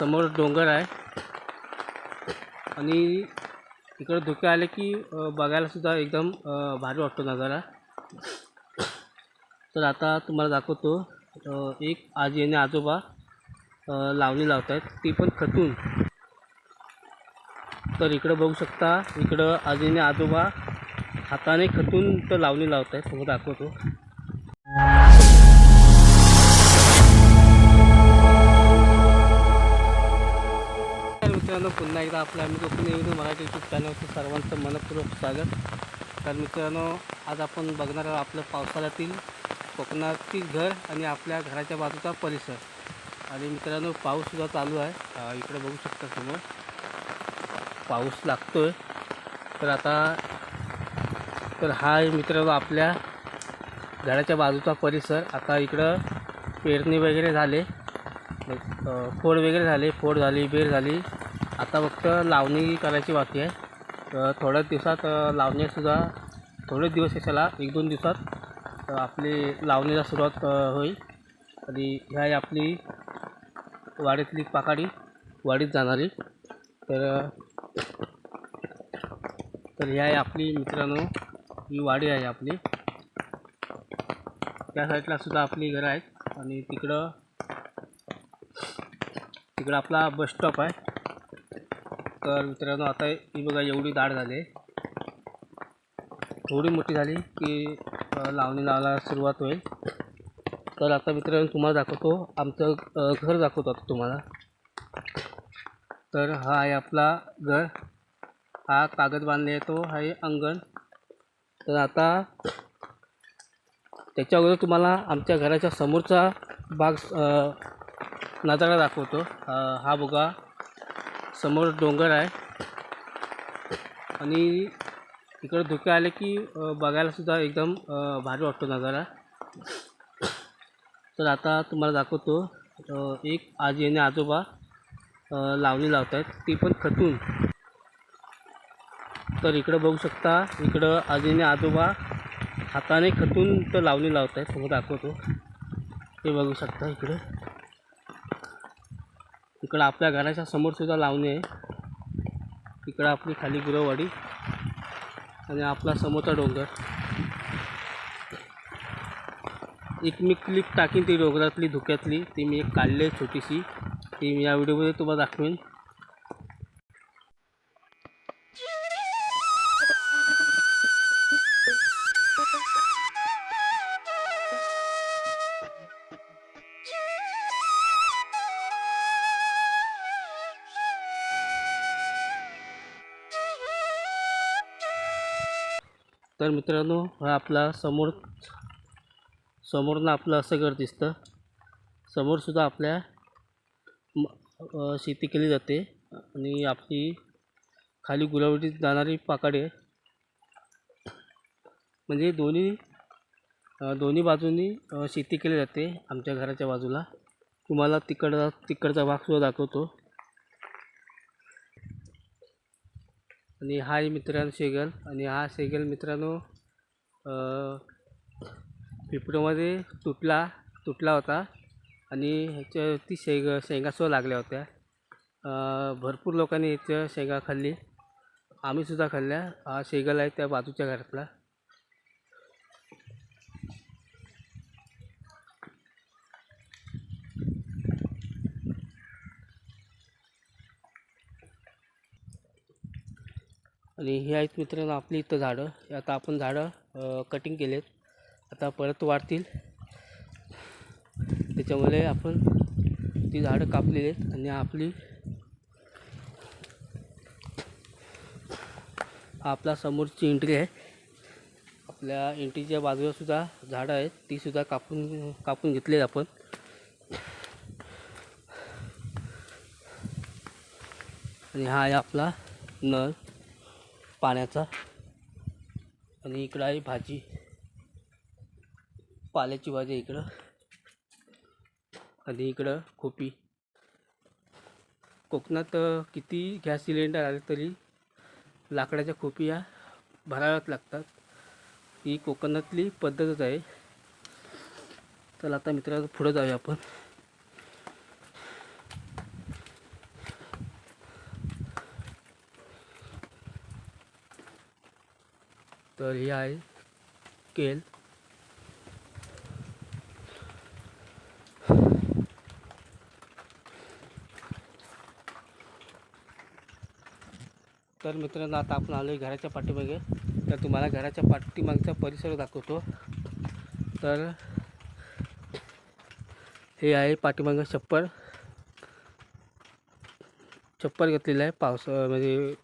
समोर डोंगर आहे. आणि इकडं धुके आले की बघायलासुद्धा एकदम भारी वाटतो नजारा. तर आता तुम्हाला दाखवतो एक आजी आणि आजोबा लावणी लावत आहेत ती पण खतून तर इकडं बघू शकता इकडं आजी आणि आजोबा हाताने खतून तर लावणी लावत आहेत तुम्हाला दाखवतो. मित्रांनो पुन्हा एकदा आपल्या आम्ही कोकणी येऊन मराठी यूट्यूब चॅनलवरती सर्वांचं मनपूर्वक स्वागत. तर मित्रांनो आज आपण बघणार आहोत आपलं पावसाळ्यातील कोकणातील घर आणि आपल्या घराच्या बाजूचा परिसर. आणि मित्रांनो पाऊससुद्धा चालू आहे. इकडे बघू शकता समोर पाऊस लागतोय. तर आता तर हा मित्रांनो आपल्या घराच्या बाजूचा परिसर. आता इकडं पेरणी वगैरे झाले. फोड वगैरे झाले. फोड झाली बेर झाली. आता फक्त लावणी करायची बाकी आहे. तर थोड्या दिवसात लावणीसुद्धा थोडे दिवस कशाला एक दोन दिवसात आपली लावणीला सुरुवात होईल. आणि ह्या आहे आपली वाडीतली पाकाडी वाडीत जाणारी. तर तर ह्या आहे आपली मित्रांनो ही वाडी आहे आपली. त्या साईडला सुद्धा आपली घरं आहेत. आणि तिकडं तिकडं आपला बस स्टॉप आहे. तर मित्रांनो आता ही बघा एवढी दाढ झाली आहे. थोडी मोठी झाली की लावणी लावायला सुरुवात होईल. तर आता मित्रांनो तुम्हाला दाखवतो. आमचं घर दाखवतो आता तुम्हाला. तर हा आहे आपला घर. हा कागद बांधले तो आहे अंगण. तर आता त्याच्या अगोदर तुम्हाला आमच्या घराच्या समोरचा भाग नजारा दाखवतो. हा बघा. समोर डोंगर आहे. आणि इकडं धुके आले की बघायलासुद्धा एकदम भारी वाटतो नजारा. तर आता तुम्हाला दाखवतो एक आजी आणि आजोबा लावणी लावत आहेत ती पण खतून तर इकडं बघू शकता इकडं आजी आणि आजोबा हाताने खतून तर लावणी लावत आहेत तुम्हाला दाखवतो. ते बघू शकता इकडे. इकडं आपल्या घराच्या समोर सुद्धा लावणी आहे. इकडं आपली खाली गुरवाडी आणि आपला समोरचा डोंगर. एक मी क्लिप टाकीन ती डोंगरातली धुक्यातली ती मी एक काढली आहे छोटीशी. ती मी या व्हिडिओमध्ये तुम्हाला दाखवेन. तर मित्रांनो हा आपला समोर समोरनं आपलं असं घर दिसतं. समोरसुद्धा आपल्या शेती केली जाते आणि आपली खाली गुलावडीत जाणारी पाकडे म्हणजे दोन्ही दोन्ही बाजूनी शेती केली जाते आमच्या घराच्या बाजूला. तुम्हाला तिकडचा तिकडचा भागसुद्धा दाखवतो. आणि हा मित्रांनो शेगल. आणि हा शेगल मित्रांनो पिपरोमध्ये तुटला तुटला होता. आणि ह्याच्यावरती शेग शेंगासुद्धा लागल्या होत्या. भरपूर लोकांनी ह्याच्या शेंगा खाल्ली. आम्हीसुद्धा खाल्ल्या. हा शेगल आहे त्या बाजूच्या घरातला. आणि हे आहेत मित्रांनो आपली इथं झाडं. आता आपण झाडं कटिंग केलेत. आता परत वाढतील. त्याच्यामुळे आपण ती झाडं कापलेली आहेत आणि आपली आपला समोरची एंट्री आहे. आपल्या एंट्रीच्या बाजूला सुद्धा झाडं आहेत. ती सुद्धा कापून कापून घेतलेत आपण. आणि हा आहे आपला नळ. पाण्याचा. आणि इकडं आहे भाजी. पाल्याची भाजी इकडं. आणि इकडं खोपी. कोकणात किती गॅस सिलेंडर आले तरी लाकडाच्या खोपी या भराव्याच लागतात. ही कोकणातली पद्धतच आहे. तर आता मित्रांनो पुढं जाऊया आपण. तर ही आहे केल. तर मित्रांनो आता आपण आलो आहे घराच्या पाठीमागे. तर तुम्हाला घराच्या पाठीमागचा परिसर दाखवतो. तर हे आहे पाठीमागं छप्पर. छप्पर घेतलेलं आहे पावसा म्हणजे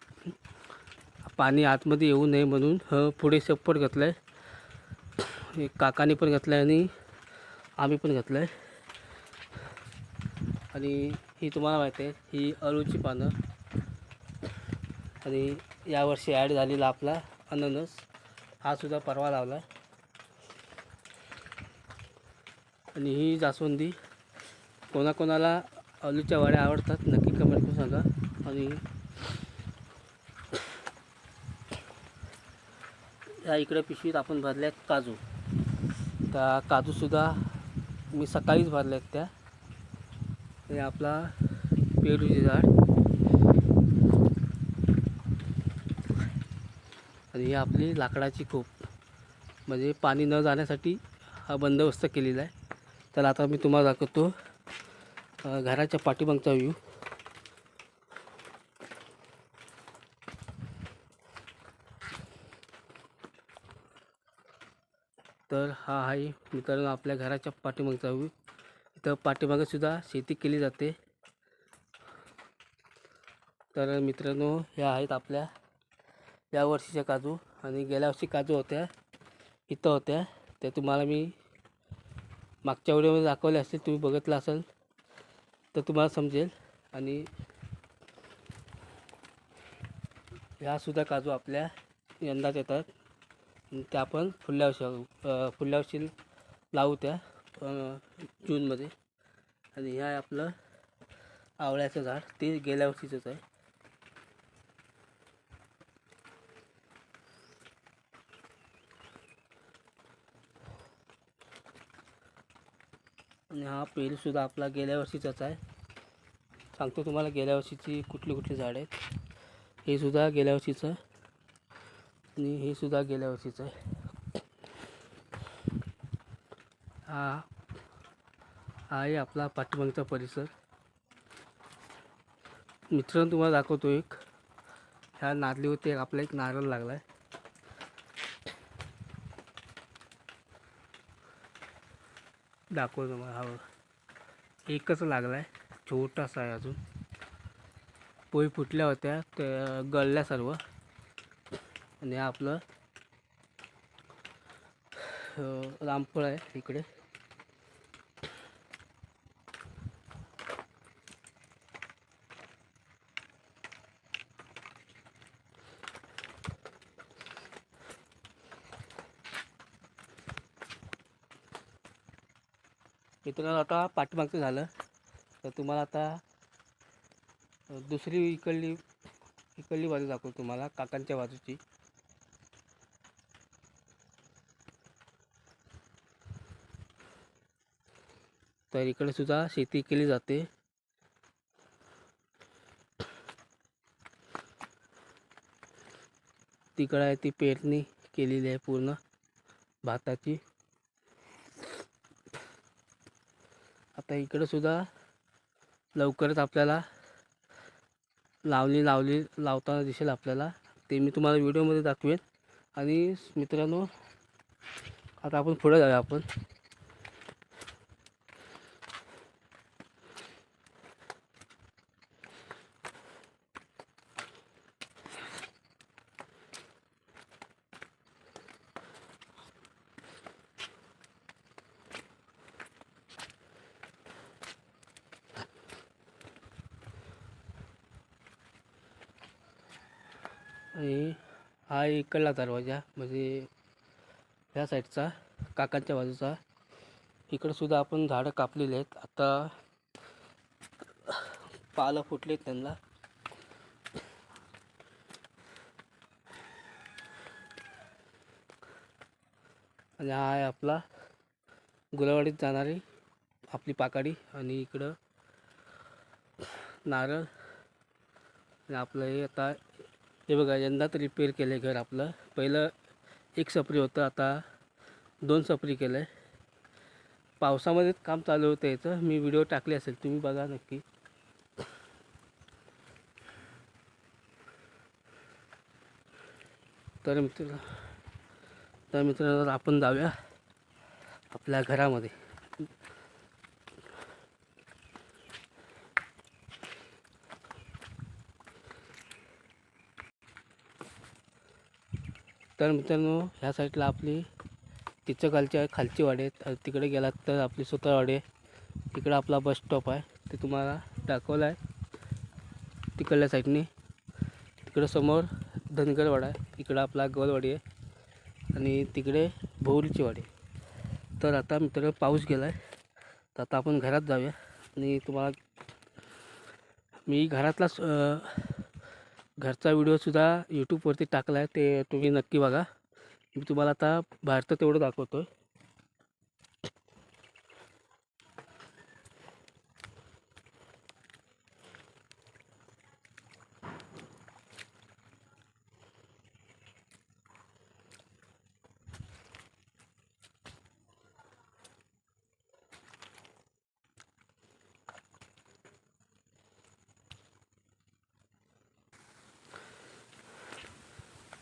पाणी आतमध्ये येऊ नये म्हणून ह पुढे छप्पर घेतलं आहे एक काकाने पण घेतलं आहे आणि आम्ही पण घातलं आहे आणि ही तुम्हाला माहिती आहे ही अळूची पानं. आणि यावर्षी ॲड झालेला आपला अननस हा सुद्धा परवा लावला आणि ही जास्वंदी कोणाकोणाला आलूच्या वड्या आवडतात नक्की कमेंट करून सांगा. आणि ह्या इकडे पिशवीत आपण भरल्या आहेत काजू. त्या काजूसुद्धा मी सकाळीच भरल्या आहेत त्या. हे आपला पेरूचे झाड. आणि ही आपली लाकडाची खोप. म्हणजे पाणी न जाण्यासाठी हा बंदोबस्त केलेला आहे. तर आता मी तुम्हाला दाखवतो घराच्या पाठीमागचा व्ह्यू तर हा आहे मित्रांनो आपल्या घराच्या पाठीमागचा व्ह्यू. इथं पाठीमागे सुद्धा शेती केली जाते. तर मित्रांनो ह्या आहेत आपल्या या वर्षीच्या काजू आणि गेल्या वर्षी काजू होत्या इथं होत्या. त्या तुम्हाला मी मागच्या व्हिडिओमध्ये दाखवले असतील तुम्ही बघितलं असेल तर तुम्हाला समजेल. आणि ह्यासुद्धा काजू आपल्या यंदाच येतात. त्या आपण पुढल्या वर्षा अं, वर्षी लावू त्या जूनमध्ये. आणि ह्या आहे आपलं आवळ्याचं झाड. ते गेल्या वर्षीचंच आहे. आणि हा पेरूसुद्धा आपला गेल्या वर्षीचाच आहे. सांगतो तुम्हाला गेल्या वर्षीची कुठली कुठली झाडं आहेत. हे सुद्धा गेल्या वर्षीचं आणि हे सुद्धा गेल्या वर्षीचं आहे. हा हा आहे आपला पाठीमागचा परिसर. मित्रांनो तुम्हाला दाखवतो एक. ह्या नारलीवरती एक आपला एक नारळ लागला आहे दाखवतो तुम्हाला हा एकच लागला आहे छोटासा आहे अजून. पोळी फुटल्या होत्या त्या गळल्या सर्व. आणि आपलं रामफळ आहे इकडे. मित्रांनो आता पाठीमागचं झालं. तर तुम्हाला आता दुसरी इकडली इकडली बाजू दाखवतो तुम्हाला काकांच्या बाजूची. तर इकडे सुद्धा शेती केली जाते. तिकडं आहे ती पेरणी केलेली आहे पूर्ण भाताची. आता इकडं सुद्धा लवकरच आपल्याला लावली लावली लावताना दिसेल आपल्याला. ते मी तुम्हाला व्हिडिओमध्ये दाखवेन. आणि मित्रांनो आता आपण पुढे जाऊया आपण आणि हा इकडला दरवाजा म्हणजे ह्या साईडचा काकांच्या बाजूचा. इकडंसुद्धा आपण झाडं कापलेली आहेत. आता पालं फुटले त्यांना. आणि हा आहे आपला गुलावाडीत जाणारी आपली पाकाडी आणि इकडं नारळ. आणि आपलं हे आता हे बघा यंदा तर रिपेअर केलं आहे घर आपलं. पहिलं एक सपरी होतं आता दोन सपरी केलं आहे पावसामध्येच काम चालू होतं याचं. मी व्हिडिओ टाकले असेल तुम्ही बघा नक्की. तर मित्र तर मित्रांनो आपण जाऊया आपल्या घरामध्ये. तर मित्रांनो ह्या साईडला आपली तिचं खालची आहे खालची वाडी आहे तिकडे गेलात तर आपली सुतारवाडी आहे तिकडं आपला बस स्टॉप आहे. ते तुम्हाला दाखवलं आहे. तिकडल्या साईडने. तिकडं समोर धनगरवाडा आहे. इकडं आपला गवलवाडी आहे. आणि तिकडे भोवरीची वाडी. तर आता मित्र पाऊस गेला आहे तर आता आपण घरात जाऊया. आणि तुम्हाला मी घरातलाच घरचा व्हिडिओसुद्धा यूट्यूबवरती टाकला आहे ते तुम्ही नक्की बघा. मी तुम्हाला आता बाहेरचं तेवढं दाखवतो आहे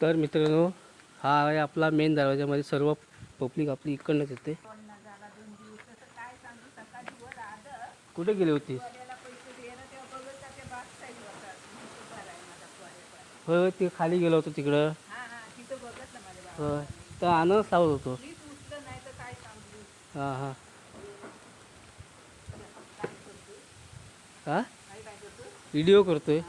तर मित्रांनो हा आहे आपला मेन दरवाजामध्ये सर्व पब्लिक आपली इकडनंच येते. कुठे गेली होती? होय ते खाली गेलो होतो तिकडं. होय तर आनंद सावध होतो. हां हां. हा? व्हिडिओ करतोय.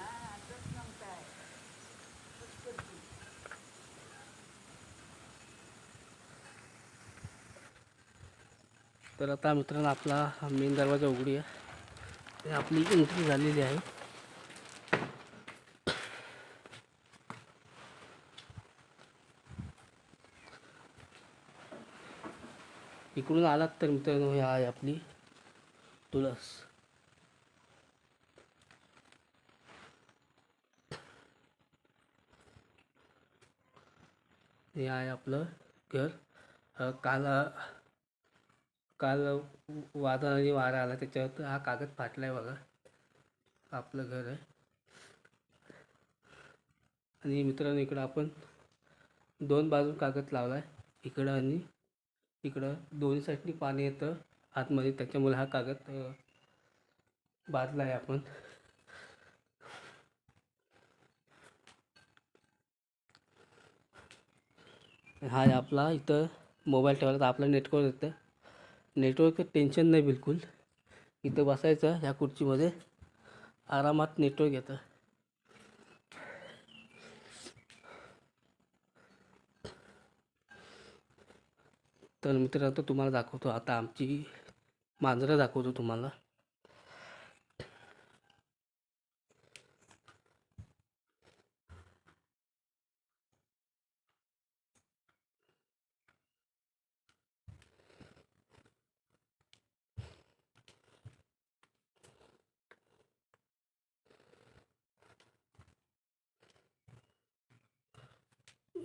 तर आता मित्रांनो आपला मेन दरवाजा उघडूया. ते आपली एंट्री झालेली आहे. इकडून आलात तर मित्रांनो हे आहे आपली तुळस. हे आहे आपलं घर. काला काल वादळ आणि वारा आला त्याच्यावर हा कागद फाटला आहे बघा. आपलं घर आहे. आणि मित्रांनो इकडं आपण दोन बाजू कागद लावला आहे इकडं आणि इकडं. दोन्ही साईडनी पाणी येतं आतमध्ये. त्याच्यामुळे हा कागद अ, बांधला आहे आपण. हा आहे आपला इथं मोबाईल ठेवला तर आपलं नेटवर्क येतं. नेटवर्क टेन्शन नाही बिलकुल. इथं बसायचं ह्या खुर्चीमध्ये. आरामात नेटवर्क येतं. तर मित्रांनो तुम्हाला दाखवतो. आता आमची मांजरं दाखवतो तुम्हाला.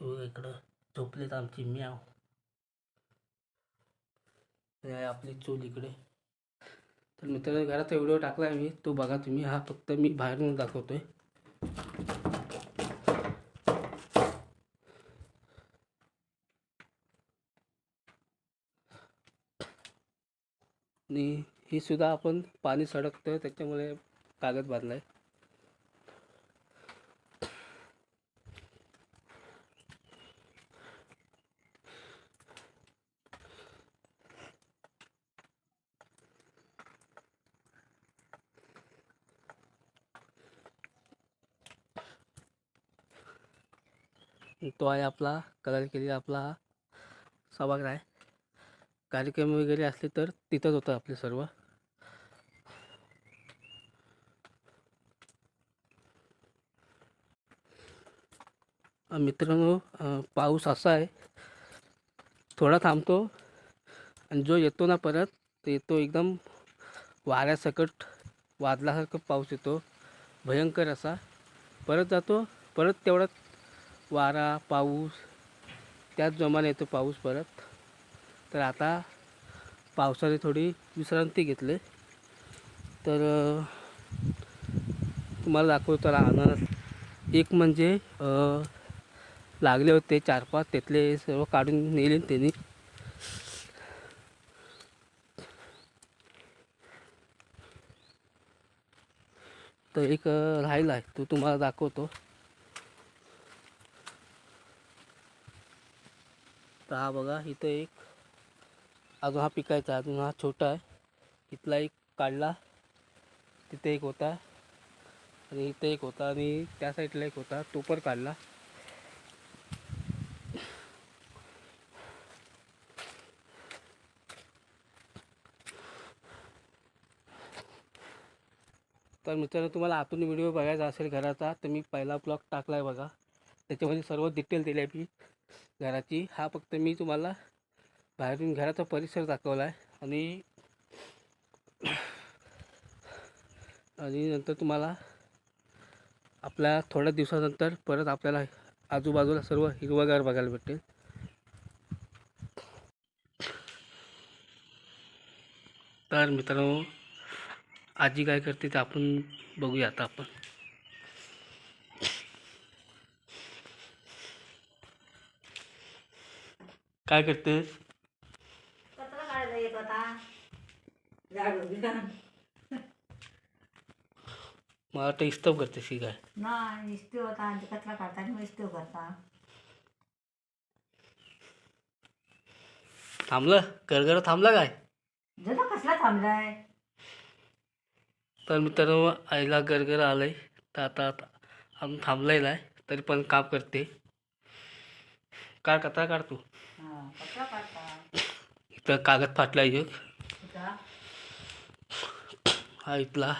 इकडं झोपलेत आमची म्याव. आहे आपली चूल इकडे. तर मित्रांनो घराचा व्हिडिओ टाकला आहे मी तो बघा तुम्ही हा फक्त मी बाहेरून दाखवतोय. आणि ही सुद्धा आपण पाणी सडकतं त्याच्यामुळे कागद बांधलाय. तो आहे आपला कलर केलेला आपला हा सभागृह आहे. कार्यक्रम वगैरे असले तर तिथंच होतं आपले सर्व. मित्रांनो पाऊस असा आहे. थोडा थांबतो आणि जो येतो ना परत तो येतो एकदम वाऱ्यासकट वादलासारखं पाऊस येतो. भयंकर असा. परत जातो परत तेवढ्यात वारा पाऊस त्याच जोमाने येतो पाऊस परत. तर आता पावसाने थोडी विश्रांती घेतली. तर तुम्हाला दाखवतो त्याला अननस एक म्हणजे लागले होते चार पाच त्यातले सर्व काढून नेले त्यांनी. तर एक राहिला आहे तो तुम्हाला दाखवतो. तर हा बघा इथं एक अजून हा पिकायचा अजून हा छोटा आहे. इथला एक काढला तिथे एक होता. आणि इथे एक होता आणि त्या साईडला एक होता तो पण काढला. तर मित्रांनो तुम्हाला आतून व्हिडिओ बघायचा असेल घराचा तर मी पहिला ब्लॉग टाकला आहे बघा. त्याच्यामध्ये सर्व डिटेल दिली आहे मी. घराची. हा फक्त मी तुम्हाला बाहेरून घराचा परिसर दाखवला आहे. आणि आणि नंतर तुम्हाला आपल्या थोड्या दिवसानंतर परत आपल्याला आजूबाजूला सर्व हिरवगार बघायला भेटेल. तर मित्रांनो आजी काय करते ते आपण बघूया आता आपण. काय करतेस? कचरा काढायला येत होता. झाडू बिघाण मला वाटतं इस्तव करतेस की काय? नाही इस्तीव होता आणि कचरा काढता आणि मग इस्तीव करता. थांबलं? गरगर थांबला काय? जरा कसला थांबलाय. तर मित्रांनो आईला गरगर आलंय. तर आता आता आम्ही थांबलेला आहे तरी पण काम करते. काय कथा काढता इथं कागद फाटला एक? हा इथला.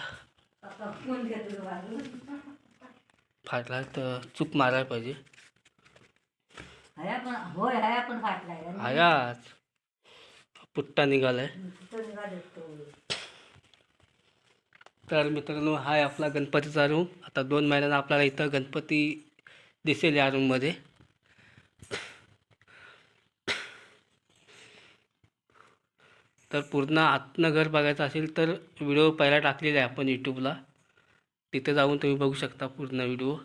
फाटला तर चूक मारायला पाहिजे. हया होय हया आयाच पुट्टा निघालाय. तर मित्रांनो हा आहे आपला गणपतीचा रूम आता दोन महिन्यानं आपल्याला इथं गणपती दिसेल या रूममध्ये तर पूर्ण आतनं घर बघायचं असेल तर व्हिडिओ पहिला टाकलेला आहे आपण यूट्यूबला तिथे जाऊन तुम्ही बघू शकता पूर्ण व्हिडिओ.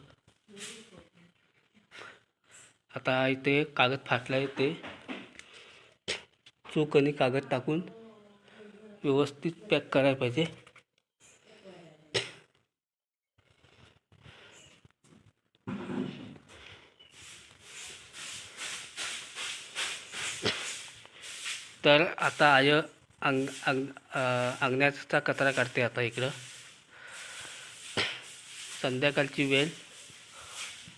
आता इथे कागद फाटला आहे ते. चूक आणि कागद टाकून व्यवस्थित पॅक करायला पाहिजे. तर आता आय अंग अंग अंगण्याचा कचरा काढते आता इकडं. संध्याकाळची वेळ.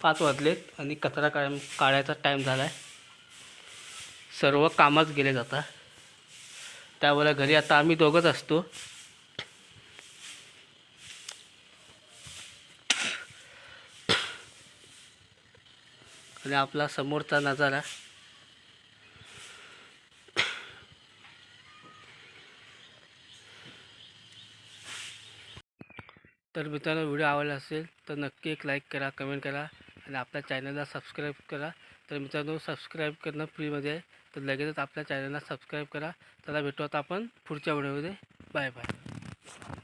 पाच वाजलेत आणि कचरा काढ काढायचा टाईम झाला आहे सर्व कामच गेले जातात त्यावेळेला घरी आता आम्ही दोघंच असतो. आणि आपला समोरचा नजारा. तर मित्रांनो व्हिडिओ आवडला असेल तर नक्की एक लाईक करा कमेंट करा आणि आपल्या चॅनलला सबस्क्राईब करा. तर मित्रांनो सबस्क्राईब करणं फ्रीमध्ये आहे. तर लगेचच आपल्या चॅनलला सबस्क्राईब करा. त्याला भेटू आता आपण पुढच्या व्हिडिओमध्ये बाय बाय